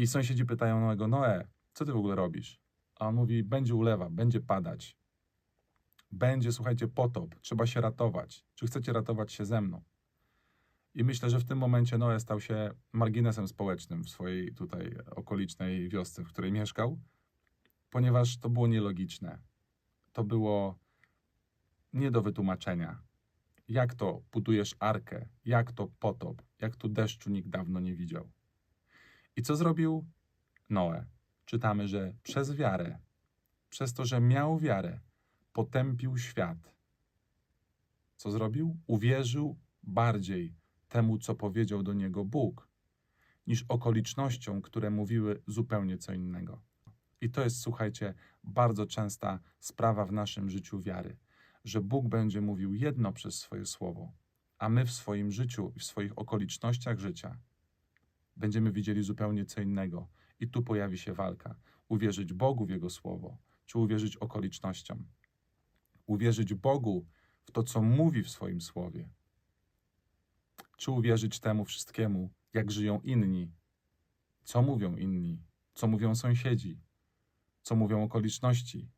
I sąsiedzi pytają Noego, Noe, co ty w ogóle robisz? A on mówi, będzie ulewa, będzie padać. Będzie, słuchajcie, potop, trzeba się ratować. Czy chcecie ratować się ze mną? I myślę, że w tym momencie Noe stał się marginesem społecznym w swojej tutaj okolicznej wiosce, w której mieszkał, ponieważ to było nielogiczne. To było nie do wytłumaczenia. Jak to budujesz arkę? Jak to potop? Jak tu deszczu nikt dawno nie widział? I co zrobił Noe? Czytamy, że przez wiarę, przez to, że miał wiarę, potępił świat. Co zrobił? Uwierzył bardziej temu, co powiedział do niego Bóg, niż okolicznościom, które mówiły zupełnie co innego. I to jest, słuchajcie, bardzo częsta sprawa w naszym życiu wiary, że Bóg będzie mówił jedno przez swoje słowo, a my w swoim życiu i w swoich okolicznościach życia będziemy widzieli zupełnie co innego. I tu pojawi się walka. Uwierzyć Bogu w Jego słowo, czy uwierzyć okolicznościom. Uwierzyć Bogu w to, co mówi w swoim słowie. Czy uwierzyć temu wszystkiemu, jak żyją inni, co mówią inni, co mówią sąsiedzi, co mówią okoliczności,